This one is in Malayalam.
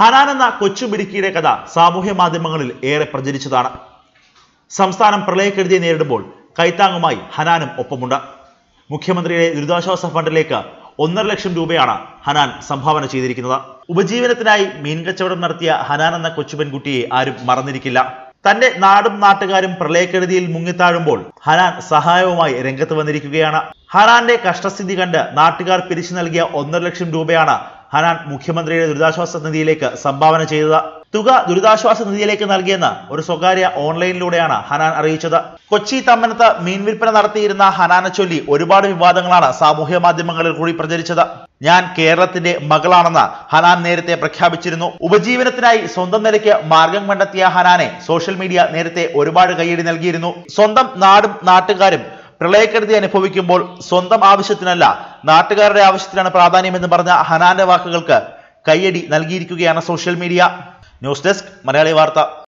ഹനാൻ എന്ന കൊച്ചു മിടുക്കിയുടെ കഥ സാമൂഹ്യ മാധ്യമങ്ങളിൽ ഏറെ പ്രചരിച്ചതാണ്. സംസ്ഥാനം പ്രളയക്കെടുതിയെ നേരിടുമ്പോൾ കൈത്താങ്ങുമായി ഹനാനും ഒപ്പമുണ്ട്. മുഖ്യമന്ത്രിയുടെ ദുരിതാശ്വാസ ഫണ്ടിലേക്ക് ഒന്നര ലക്ഷം രൂപയാണ് ഹനാൻ സംഭാവന ചെയ്തിരിക്കുന്നത്. ഉപജീവനത്തിനായി മീൻ കച്ചവടം നടത്തിയ ഹനാൻ എന്ന കൊച്ചു പെൺകുട്ടിയെ ആരും മറന്നിരിക്കില്ല. തന്റെ നാടും നാട്ടുകാരും പ്രളയക്കെടുതിയിൽ മുങ്ങിത്താഴുമ്പോൾ ഹനാൻ സഹായവുമായി രംഗത്ത് വന്നിരിക്കുകയാണ്. ഹനാന്റെ കഷ്ടസ്ഥിതി കണ്ട് നാട്ടുകാർ പിരിച്ചു നൽകിയ ഒന്നര ലക്ഷം രൂപയാണ് ഹനാൻ മുഖ്യമന്ത്രിയുടെ ദുരിതാശ്വാസ നിധിയിലേക്ക് സംഭാവന ചെയ്തത്. തുക ദുരിതാശ്വാസ നിധിയിലേക്ക് നൽകിയെന്ന് ഒരു സ്വകാര്യ ഓൺലൈനിലൂടെയാണ് ഹനാൻ അറിയിച്ചത്. കൊച്ചി തമ്മനത്ത് മീൻ വിൽപ്പന നടത്തിയിരുന്ന ഹനാനെ ചൊല്ലി ഒരുപാട് വിവാദങ്ങളാണ് സാമൂഹ്യ മാധ്യമങ്ങളിൽ കൂടി പ്രചരിച്ചത്. ഞാൻ കേരളത്തിന്റെ മകളാണെന്ന് ഹനാൻ നേരത്തെ പ്രഖ്യാപിച്ചിരുന്നു. ഉപജീവനത്തിനായി സ്വന്തം നിലയ്ക്ക് മാർഗം കണ്ടെത്തിയ ഹനാനെ സോഷ്യൽ മീഡിയ നേരത്തെ ഒരുപാട് കൈയടി നൽകിയിരുന്നു. സ്വന്തം നാടും നാട്ടുകാരും പ്രളയക്കെടുതി അനുഭവിക്കുമ്പോൾ സ്വന്തം ആവശ്യത്തിനല്ല നാട്ടുകാരുടെ ആവശ്യത്തിനാണ് പ്രാധാന്യമെന്ന് പറഞ്ഞ ഹനാന്റെ വാക്കുകൾക്ക് കയ്യടി നൽകിയിരിക്കുകയാണ് social media. News desk Malayali Vartha.